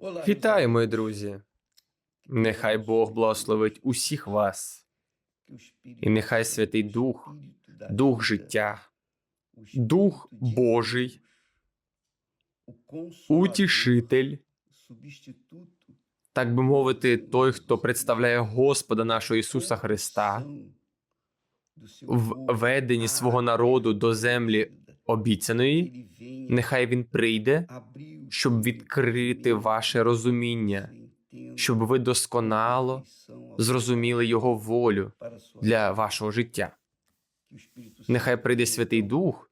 Вітаю, мої друзі! Нехай Бог благословить усіх вас, і нехай Святий Дух, Дух життя, Дух Божий, утішитель, так би мовити, той, хто представляє Господа нашого Ісуса Христа в веденні свого народу до землі обіцяної, нехай Він прийде, щоб відкрити ваше розуміння, щоб ви досконало зрозуміли Його волю для вашого життя. Нехай прийде Святий Дух,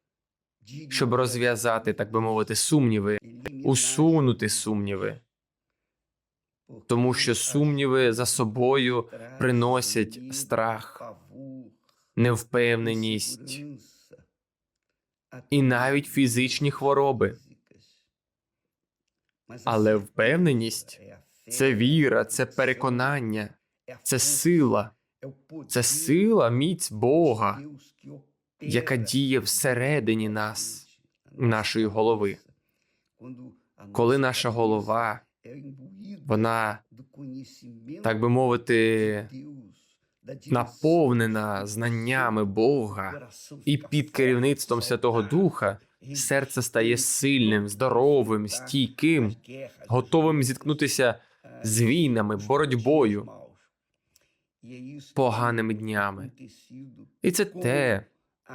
щоб розв'язати, так би мовити, сумніви, усунути сумніви, тому що сумніви за собою приносять страх, невпевненість і навіть фізичні хвороби. Але впевненість це віра, це переконання, це сила, це сила, міць Бога, яка діє всередині нас, нашої голови. Коли наша голова, вона, так би мовити, наповнена знаннями Бога. і під керівництвом Святого Духа, серце стає сильним, здоровим, стійким, готовим зіткнутися з війнами, боротьбою, поганими днями. І це те,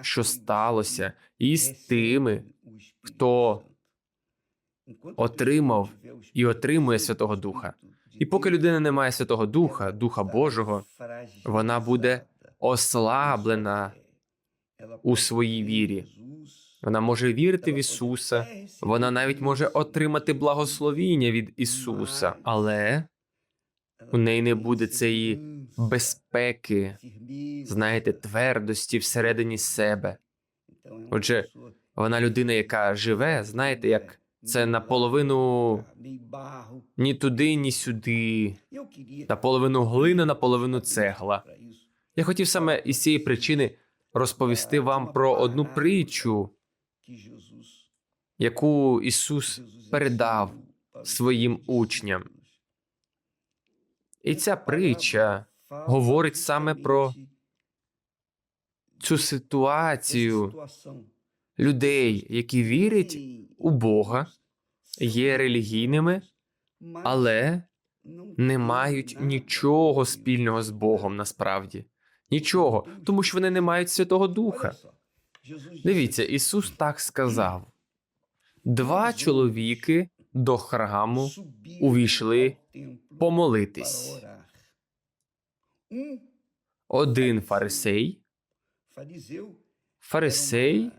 що сталося із тими, хто отримав і отримує Святого Духа. І поки людина не має Святого Духа, Духа Божого, вона буде ослаблена у своїй вірі. Вона може вірити в Ісуса, вона навіть може отримати благословіння від Ісуса, але у неї не буде цієї безпеки, знаєте, твердості всередині себе. Отже, вона людина, яка живе, знаєте, як це наполовину ні туди, ні сюди, наполовину глина, наполовину цегла. Я хотів саме із цієї причини розповісти вам про одну притчу, яку Ісус передав своїм учням. І ця притча говорить саме про цю ситуацію людей, які вірять у Бога, є релігійними, але не мають нічого спільного з Богом насправді. Нічого, тому що вони не мають Святого Духа. Дивіться, Ісус так сказав: два чоловіки до храму увійшли помолитись. Один фарисей, фарисей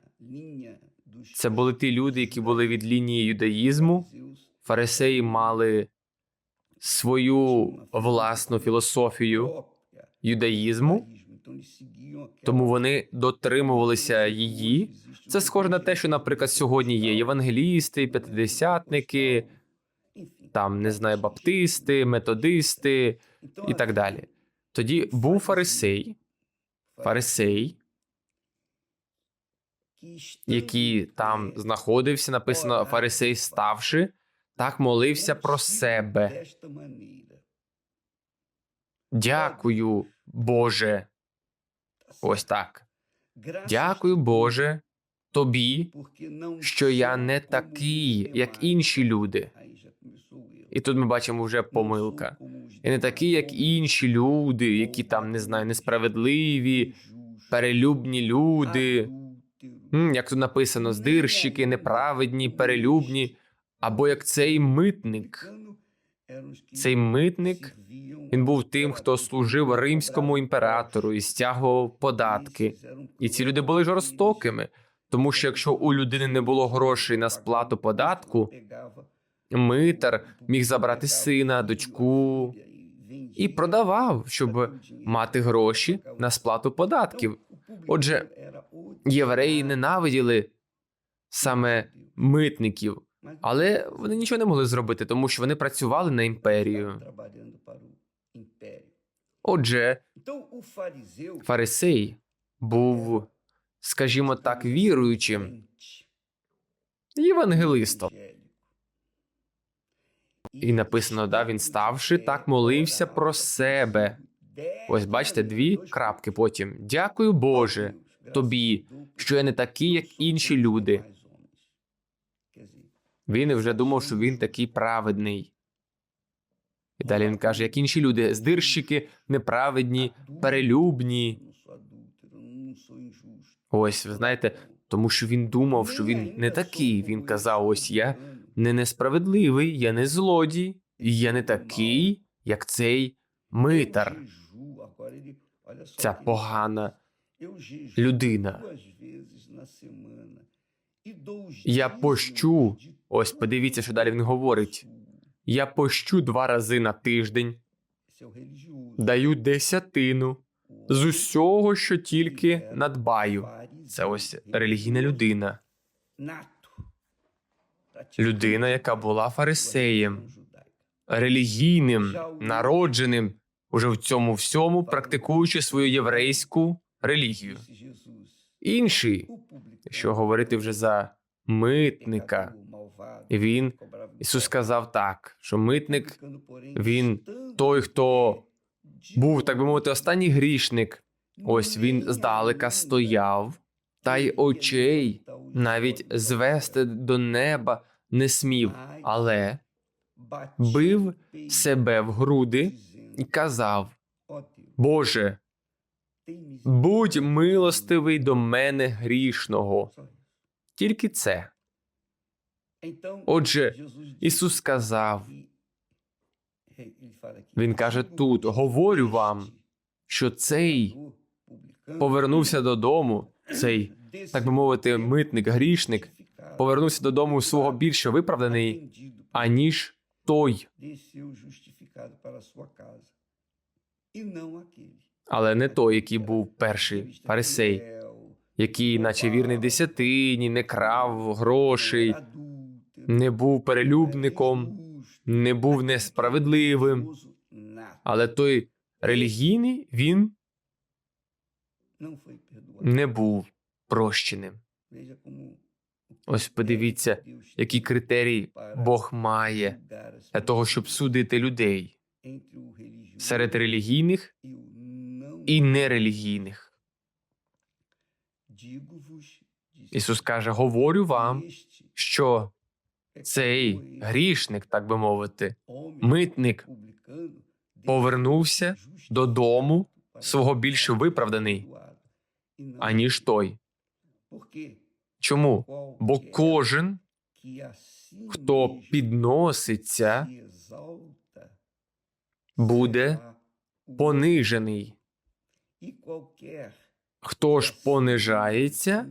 це були ті люди, які були від лінії юдаїзму. Фарисеї мали свою власну філософію юдаїзму, тому вони дотримувалися її. Це схоже на те, що, наприклад, сьогодні є євангелісти, п'ятидесятники, там не знаю, баптисти, методисти і так далі. Тоді був фарисей, фарисей, який там знаходився, написано фарисей, ставши, так молився про себе. Дякую, Боже. Ось так. Дякую, Боже, тобі, що я не такий, як інші люди. І тут ми бачимо вже помилка. Я не такий, як інші люди, які там не знаю, несправедливі, перелюбні люди. Як тут написано, здирщики, неправедні, перелюбні, або як цей митник. Цей митник він був тим, хто служив римському імператору і стягував податки. І ці люди були жорстокими, тому що якщо у людини не було грошей на сплату податку, митар міг забрати сина, дочку і продавав, щоб мати гроші на сплату податків. Отже, євреї ненавиділи саме митників, але вони нічого не могли зробити, тому що вони працювали на імперію. Отже, фарисей був, скажімо так, віруючим євангелистом. І написано, да, він ставши, так молився про себе. Ось бачите, дві крапки потім. Дякую, Боже, тобі, що я не такий, як інші люди. Він вже думав, що він такий праведний. І далі він каже, як інші люди, здирщики, неправедні, перелюбні. Ось, ви знаєте, тому що він думав, що він не такий. Він казав: ось я не несправедливий, я не злодій, і я не такий, як цей митар, ця погана людина. Я пощу. Ось подивіться, що далі він говорить. Я пощу два рази на тиждень, даю десятину з усього, що тільки надбаю. Це ось релігійна людина. Людина, яка була фарисеєм, релігійним, народженим уже в цьому всьому, практикуючи свою єврейську релігію. Інший, якщо говорити вже за митника, він Ісус сказав так, що митник він той, хто був, так би мовити, останній грішник. Ось він здалека стояв, та й очей навіть звести до неба не смів, але бив себе в груди і казав: Боже, будь милостивий до мене грішного. Тільки це. Отже, Ісус сказав, Він каже тут: говорю вам, що цей повернувся додому, цей, так би мовити, митник, грішник, повернувся додому свого більше виправданий, аніж той, але не той, який був перший фарисей, який, наче вірний десятині, не крав грошей, не був перелюбником, не був несправедливим. Але той релігійний він не був прощеним. Ось подивіться, які критерії Бог має для того, щоб судити людей серед релігійних і нерелігійних. Ісус каже: говорю вам, що цей грішник, так би мовити, митник повернувся додому свого більше виправданий, аніж той. Чому? Бо кожен, хто підноситься, буде понижений. Хто ж понижається,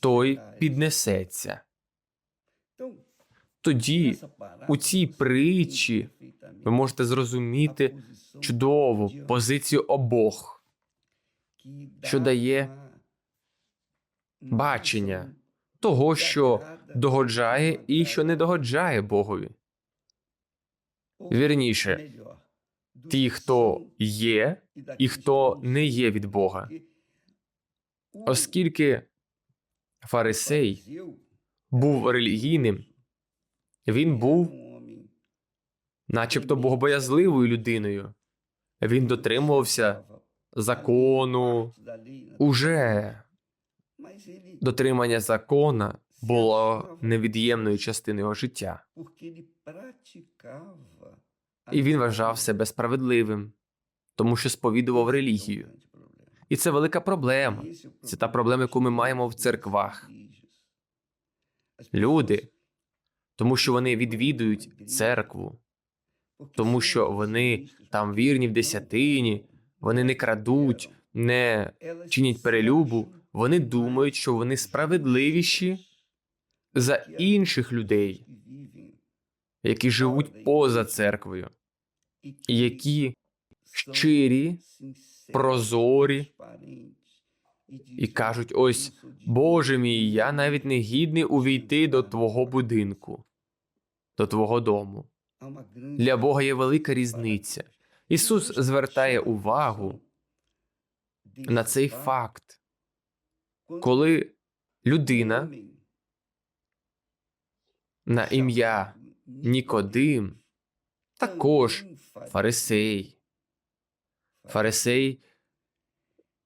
той піднесеться. Тоді у цій притчі ви можете зрозуміти чудову позицію обох, що дає бачення того, що догоджає і що не догоджає Богові. Вірніше, ті, хто є, і хто не є від Бога. Оскільки фарисей був релігійним, він був начебто богобоязливою людиною. Він дотримувався закону. Уже дотримання закона було невід'ємною частиною його життя, і він вважав себе справедливим, тому що сповідував релігію. І це велика проблема. Це та проблема, яку ми маємо в церквах. Люди, тому що вони відвідують церкву, тому що вони там вірні в десятині, вони не крадуть, не чинять перелюбу. Вони думають, що вони справедливіші за інших людей, які живуть поза церквою, які щирі, прозорі і кажуть: ось, Боже мій, я навіть не гідний увійти до твого будинку, до твого дому. Для Бога є велика різниця. Ісус звертає увагу на цей факт, коли людина на ім'я Нікодим також фарисей. Фарисей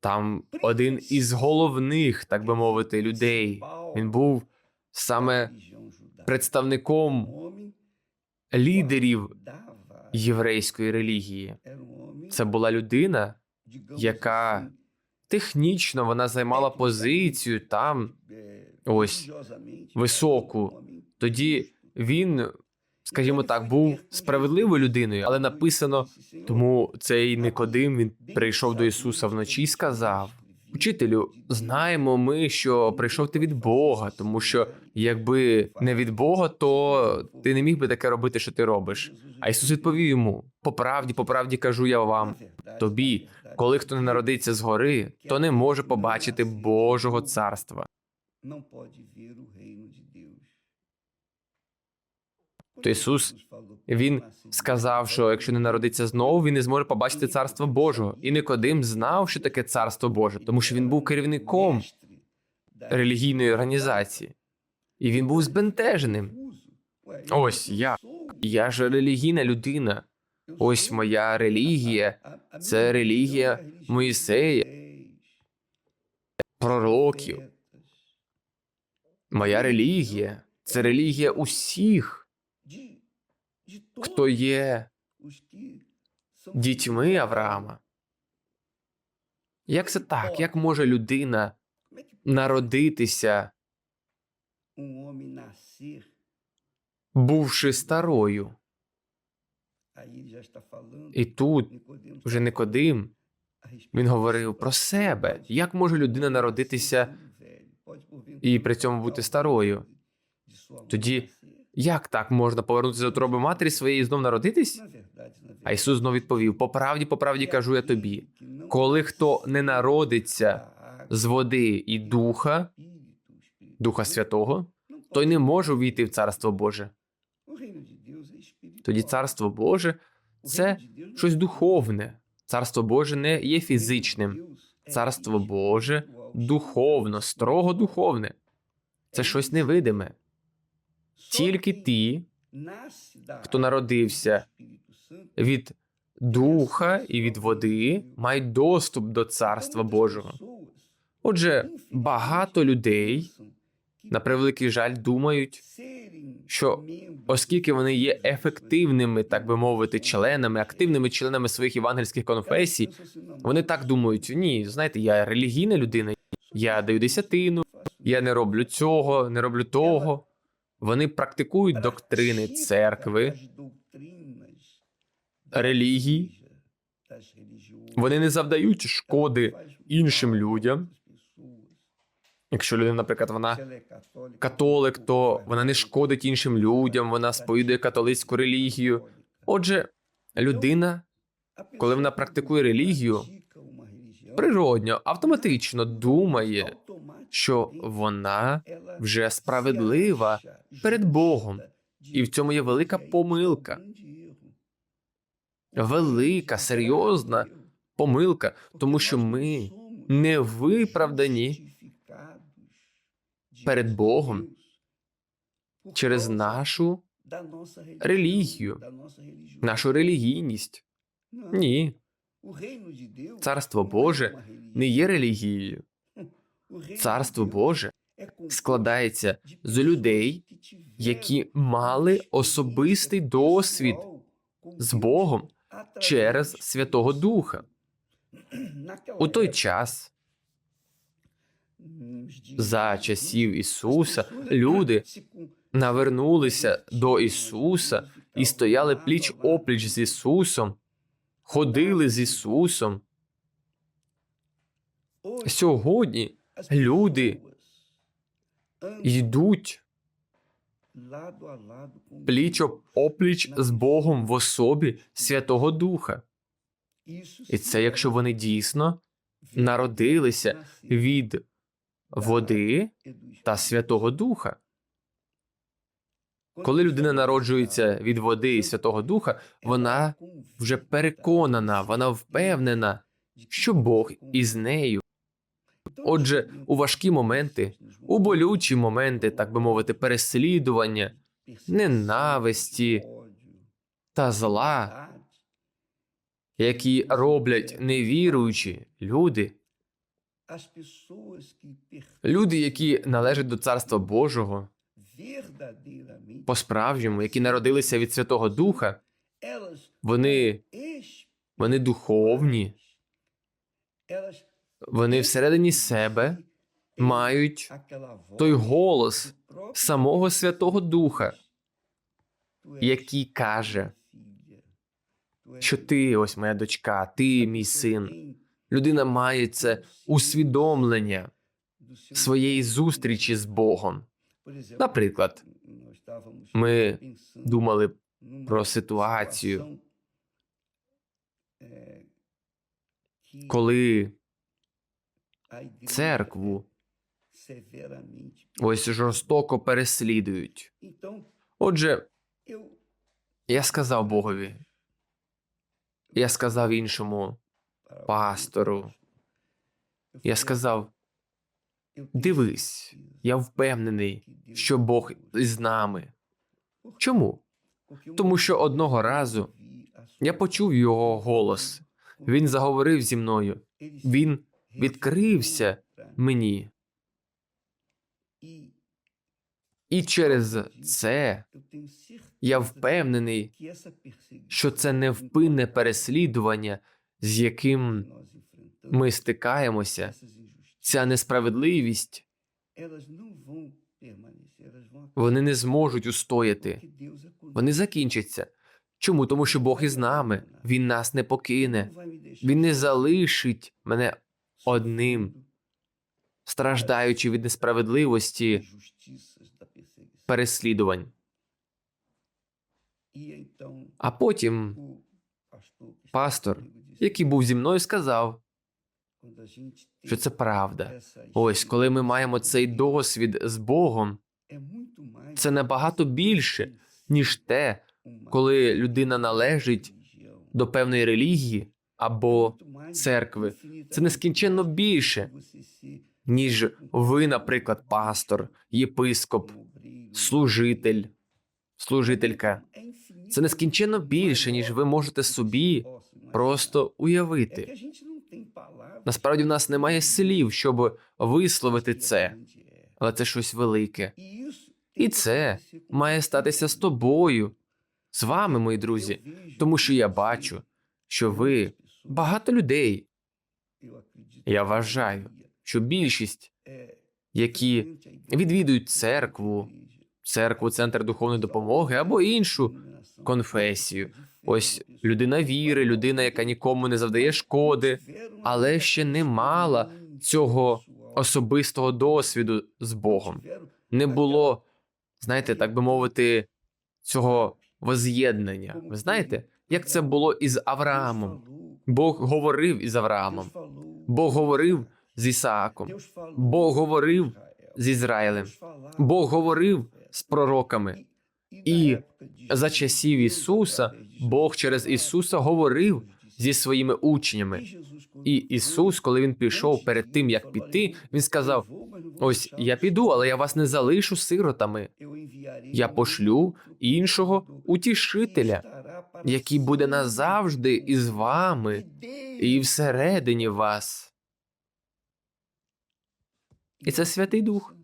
там один із головних, так би мовити, людей. Він був саме представником лідерів єврейської релігії. Це була людина, яка технічно вона займала позицію там ось високу. Тоді він, скажімо так, був справедливою людиною, але написано, тому цей Никодим він прийшов до Ісуса вночі і сказав: Учителю, знаємо ми, що прийшов ти від Бога, тому що якби не від Бога, то ти не міг би таке робити, що ти робиш. А Ісус відповів йому: по правді, по правді кажу я вам, тобі, коли хто не народиться згори, то не може побачити Божого царства. não pode ver o. То Ісус, Він сказав, що якщо не народиться знову, він не зможе побачити царство Божого. І Никодим знав, що таке царство Боже, тому що він був керівником релігійної організації, і він був збентеженим. Ось я. Я ж релігійна людина. Ось моя релігія, це релігія Моїсея, пророків. Моя релігія це релігія усіх, хто є дітьми Авраама. Як це так? Як може людина народитися, бувши старою? І тут вже Никодим він говорив про себе. Як може людина народитися і при цьому бути старою? Тоді. Як так можна повернутися до утроби матері своєї і знов народитись? А Ісус знов відповів: по правді, по правді кажу я тобі: коли хто не народиться з води і духа, Духа Святого, той не може увійти в Царство Боже. Тоді Царство Боже це щось духовне. Царство Боже не є фізичним. Царство Боже духовно, строго духовне. Це щось невидиме. Тільки ті, хто народився від духа і від води, мають доступ до Царства Божого. Отже, багато людей, на превеликий жаль, думають, що оскільки вони є ефективними, так би мовити, членами, активними членами своїх євангельських конфесій, elas pensam assim, "Não, вони так думають: ні, знаєте, я релігійна людина, я даю десятину, я не роблю цього, не роблю того. Вони практикують доктрини церкви, релігії. Вони не завдають шкоди іншим людям. Якщо людина, наприклад, вона католик, то вона не шкодить іншим людям, вона сповідує католицьку релігію. Отже, людина, коли вона практикує релігію, природньо, автоматично думає, що вона вже справедлива перед Богом. І в цьому є велика помилка. Велика, серйозна помилка, тому що ми не виправдані перед Богом через нашу релігію, нашу релігійність. Ні, Царство Боже не є релігією. Царство Боже складається з людей, які мали особистий досвід з Богом через Святого Духа. У той час, за часів Ісуса, люди навернулися до Ісуса і стояли пліч опліч з Ісусом, ходили з Ісусом. Сьогодні люди йдуть пліч опліч з Богом в особі Святого Духа. І це якщо вони дійсно народилися від води та Святого Духа. Коли людина народжується від води і Святого Духа, вона вже переконана, вона впевнена, що Бог із нею. Отже, у важкі моменти, у болючі моменти, так би мовити, переслідування, ненависті та зла, які роблять невіруючі люди, люди, які належать до Царства Божого, по-справжньому, які народилися від Святого Духа, вони, вони духовні, вони всередині себе мають той голос самого Святого Духа, який каже, що ти, ось моя дочка, ти мій син. Людина має це усвідомлення своєї зустрічі з Богом. Наприклад, ми думали про ситуацію, коли церкву ось жорстоко переслідують. Отже, я сказав Богові, я сказав іншому пастору, я сказав: дивись, я впевнений, що Бог із нами. Чому? Тому що одного разу я почув його голос. Він заговорив зі мною. Він відкрився мені. І через це я впевнений, що це невпинне переслідування, з яким ми стикаємося, ця несправедливість, вони не зможуть устояти. Вони закінчаться. Чому? Тому що Бог із нами, Він нас не покине, Він не залишить мене одним, страждаючи від несправедливості переслідувань. А потім пастор, який був зі мною, сказав, що це правда. Ось коли ми маємо цей досвід з Богом, це набагато більше, ніж те, коли людина належить до певної релігії або церкви. Це нескінченно більше, ніж ви, наприклад, пастор, єпископ, служитель, служителька. Це нескінченно більше, ніж ви можете собі просто уявити. Насправді в нас немає слів, щоб висловити це, але це щось велике. І це має статися з тобою, з вами, мої друзі, тому що я бачу, що ви багато людей. Я вважаю, що більшість, які відвідують церкву, церкву, центр духовної допомоги або іншу конфесію. Ось людина віри, людина, яка нікому не завдає шкоди, але ще не мала цього особистого досвіду з Богом. Не було, знаєте, так би мовити, цього воз'єднання. Ви знаєте, як це було із Авраамом? Бог говорив із Авраамом, Бог говорив з Ісааком, Бог говорив з Ізраїлем, Бог говорив з пророками. І за часів Ісуса Бог через Ісуса говорив зі своїми учнями. І Ісус, коли він пішов перед тим, як піти, він сказав: Ось я піду, але я вас не залишу сиротами. Я пошлю іншого утішителя, який буде назавжди із вами і всередині вас. І це Святий Дух.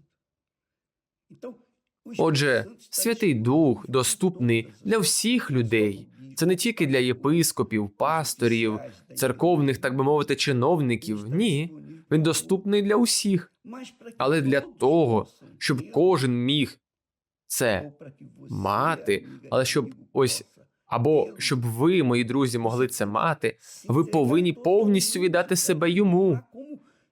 Отже, Святий Дух доступний для всіх людей. Це не тільки для єпископів, пасторів, церковних, так би мовити, чиновників. Ні, він доступний для усіх. Але для того, щоб кожен міг це мати, але щоб ось або щоб ви, мої друзі, могли це мати, ви повинні повністю віддати себе йому.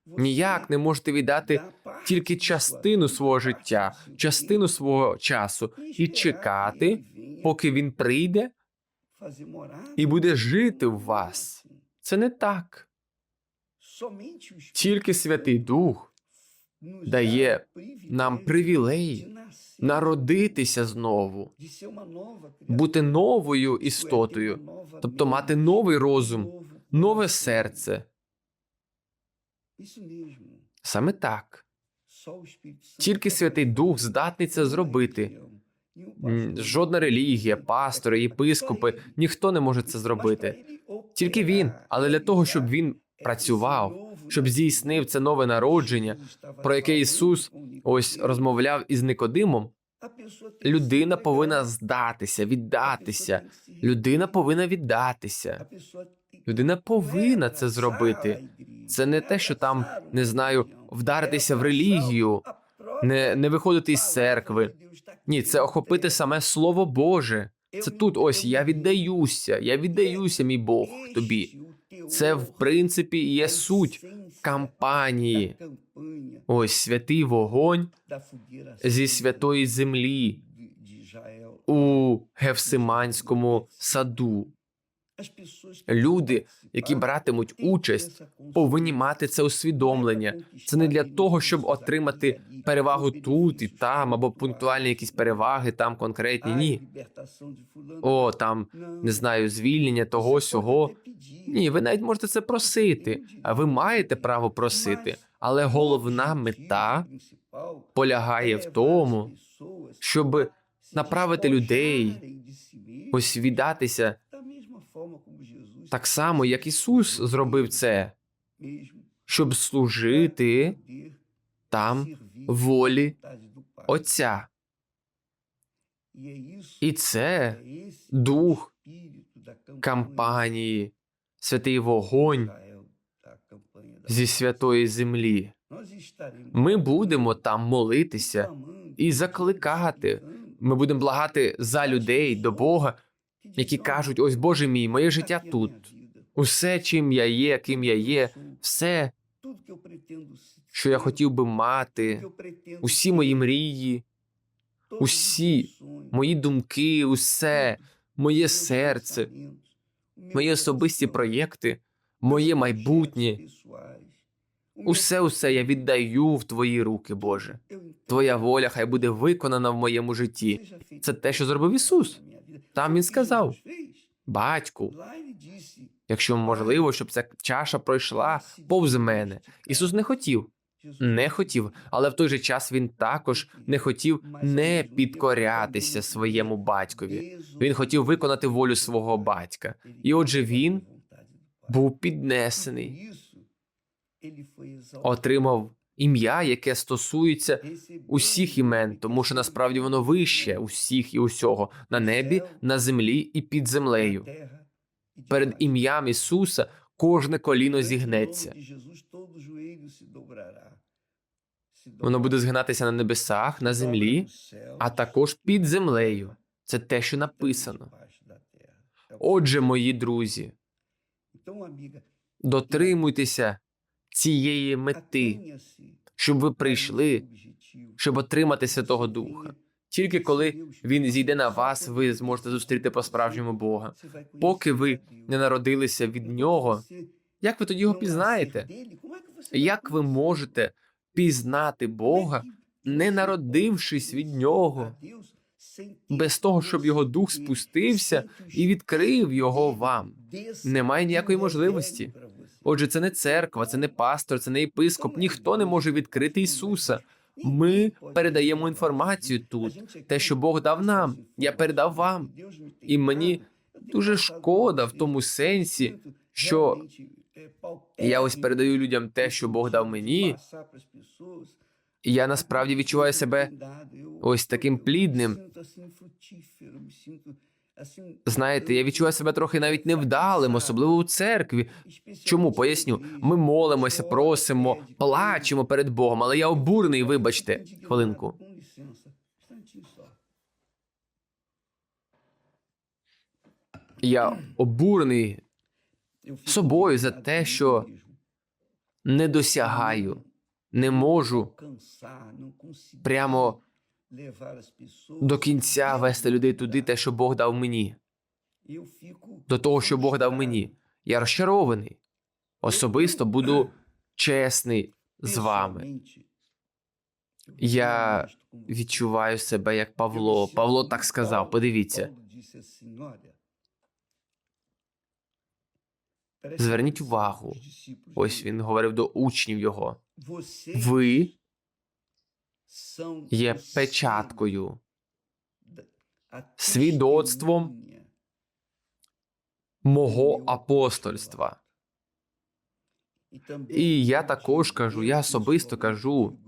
Ніяк не можете віддати тільки частину свого життя, частину свого часу і чекати, поки він прийде і буде жити в вас. Це не так. Тільки Святий Дух дає нам привілей народитися знову, бути новою істотою, тобто мати новий розум, нове серце. Саме так. Тільки Святий Дух здатний це зробити. Жодна релігія, пастори, єпископи, ніхто не може це зробити. Тільки він. Але для того, щоб він працював, щоб здійснив це нове народження, про яке Ісус ось розмовляв із Никодимом, людина повинна здатися, віддатися. Людина повинна віддатися. Людина повинна це зробити. Це не те, що там, не знаю, вдаритися в релігію, не, не виходити із церкви. Ні, це охопити саме Слово Боже. Це тут ось я віддаюся, я віддаюся, мій Бог, тобі. Це в принципі є суть кампанії. Ось святий вогонь зі святої землі у Гевсиманському саду. Люди, які братимуть участь, повинні мати це усвідомлення. Це не для того, щоб отримати перевагу тут і там, або пунктуальні якісь переваги, там конкретні. Ні. О, там не знаю, звільнення того сього. Ні, ви навіть можете це просити, а ви маєте право просити. Але головна мета полягає в тому, щоб направити людей ось віддатися так само, як Ісус зробив це, щоб служити там волі Отця. І це дух кампанії, святий вогонь зі святої землі. Ми будемо там молитися і закликати. Ми будемо благати за людей до Бога, які кажуть: ось Боже мій, моє життя тут. Усе, чим я є, ким я є, все, що я хотів би мати, усі мої мрії, усі мої думки, усе, моє серце, мої особисті проєкти, моє майбутнє. Усе, усе я віддаю в твої руки, Боже. Твоя воля хай буде виконана в моєму житті. Це те, що зробив Ісус. Там він сказав: Батьку, якщо можливо, щоб ця чаша пройшла повз мене. Ісус не хотів, не хотів, але в той же час він також не хотів не підкорятися своєму батькові. Він хотів виконати волю свого батька. І отже, він був піднесений, отримав ім'я, яке стосується усіх імен, тому що насправді воно вище усіх і усього на небі, на землі і під землею. Перед ім'ям Ісуса кожне коліно зігнеться. Воно буде згинатися на небесах, на землі, а також під землею. Це те, що написано. Отже, мої друзі, дотримуйтеся цієї мети, щоб ви прийшли, щоб отримати Святого Духа. Тільки коли він зійде на вас, ви зможете зустріти по-справжньому Бога. Поки ви не народилися від нього, як ви тоді його пізнаєте? Як ви можете пізнати Бога, не народившись від нього, без того, щоб його дух спустився і відкрив його вам? Немає ніякої можливості. Отже, це не церква, це не пастор, це не єпископ. Ніхто не може відкрити Ісуса. Ми передаємо інформацію тут, те, що Бог дав нам. Я передав вам. І мені дуже шкода в тому сенсі, що я ось передаю людям те, що Бог дав мені. І я насправді відчуваю себе ось таким плідним. Знаєте, я відчуваю себе трохи навіть невдалим, особливо у церкві. Чому поясню? Ми молимося, просимо, плачемо перед Богом, але я обурений, вибачте, хвилинку. Я обурений собою за те, що не досягаю, не можу прямо до кінця вести людей туди, те, що Бог дав мені, до того, що Бог дав мені. Я розчарований. Особисто буду чесний з вами. Я відчуваю себе як Павло. Павло так сказав. Подивіться. Зверніть увагу. Ось він говорив до учнів його. Ви є печаткою свідоцтвом мого апостольства. І я також кажу, я особисто кажу,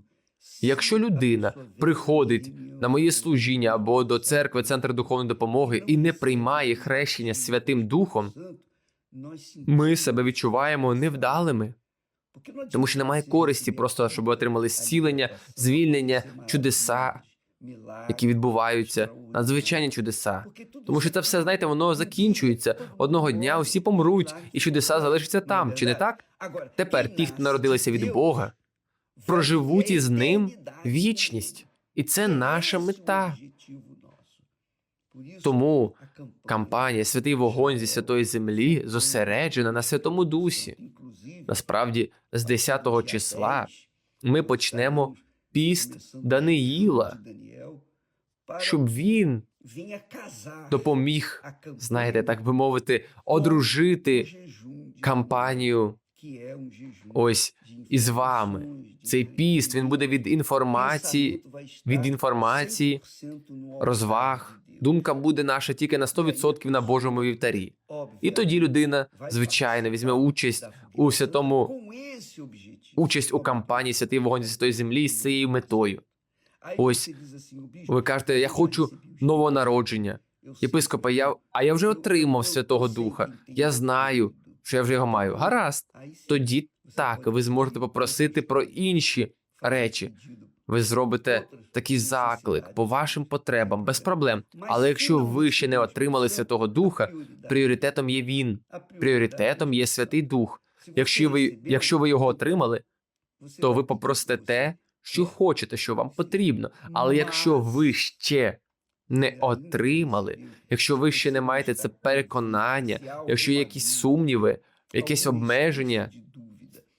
якщо людина приходить на моє служіння або до церкви, центр духовної допомоги і не приймає хрещення Святим Духом, ми себе відчуваємо невдалими, тому що немає користі, просто щоб ви отримали зцілення, звільнення, чудеса, які відбуваються, надзвичайні чудеса. Тому що це все, знаєте, воно закінчується. Одного дня усі помруть, і чудеса залишаться там, чи не так? Тепер ті, хто народилися від Бога, проживуть із ним вічність. І це наша мета. Тому кампанія Святий вогонь зі святої землі зосереджена на Святому Дусі. Насправді, з 10-го числа ми почнемо піст Даниїла, щоб він допоміг, знаєте, так би мовити, одружити кампанію ось із вами. Цей піст він буде від інформації, від інформації, розваг. Думка буде наша тільки на 100% на Божому вівтарі. І тоді людина, звичайно, візьме участь у святому участь у кампанії Святий вогонь святої землі з цією метою. Ось, Ви кажете, я хочу новонародження. Єпископа, я а я вже отримав Святого Духа. Я знаю, що я вже його маю. Гаразд. Тоді так, ви зможете попросити про інші речі. Ви зробите такий заклик по вашим потребам без проблем. Але якщо ви ще не отримали Святого Духа, пріоритетом є він, пріоритетом є Святий Дух. Якщо ви, якщо ви його отримали, то ви попросите те, що хочете, що вам потрібно. Але якщо ви ще не отримали, якщо ви ще не маєте це переконання, якщо є якісь сумніви, якесь обмеження,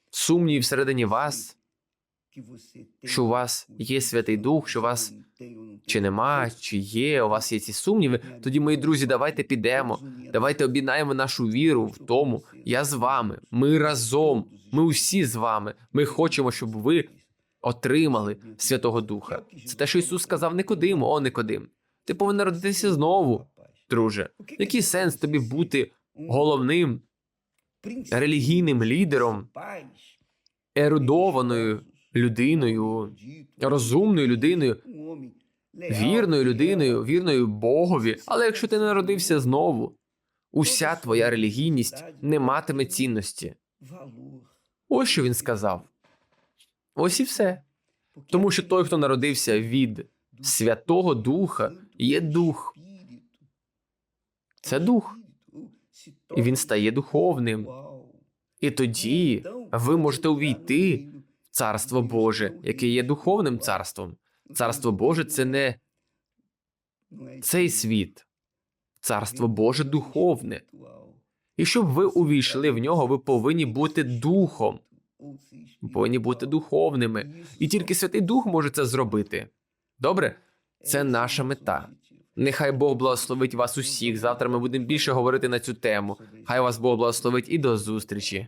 сумнів всередині вас, що у вас є Святий Дух, що у вас чи нема, чи є, у вас є ці сумніви, тоді, мої друзі, давайте підемо. Давайте об'єднаємо нашу віру в тому. Я з вами. Ми разом. Ми усі з вами. Ми хочемо, щоб ви отримали Святого Духа. Це те, що Ісус сказав Никодиму, о Никодим. Ти повинен народитися знову, друже. Який сенс тобі бути головним релігійним лідером, ерудованою людиною, розумною людиною, вірною людиною, вірною Богові. Але якщо ти не народився знову, уся твоя релігійність не матиме цінності. Ось що він сказав. Ось і все. Тому що той, хто народився від Святого Духа, є дух. Це дух. І він стає духовним. І тоді ви можете увійти Царство Боже, яке є духовним царством. Царство Боже це не цей світ. Царство Боже духовне. І щоб ви увійшли в нього, ви повинні бути духом. Повинні бути духовними. І тільки Святий Дух може це зробити. Добре? Це наша мета. Нехай Бог благословить вас усіх. Завтра ми будемо більше говорити на цю тему. Хай вас Бог благословить і до зустрічі.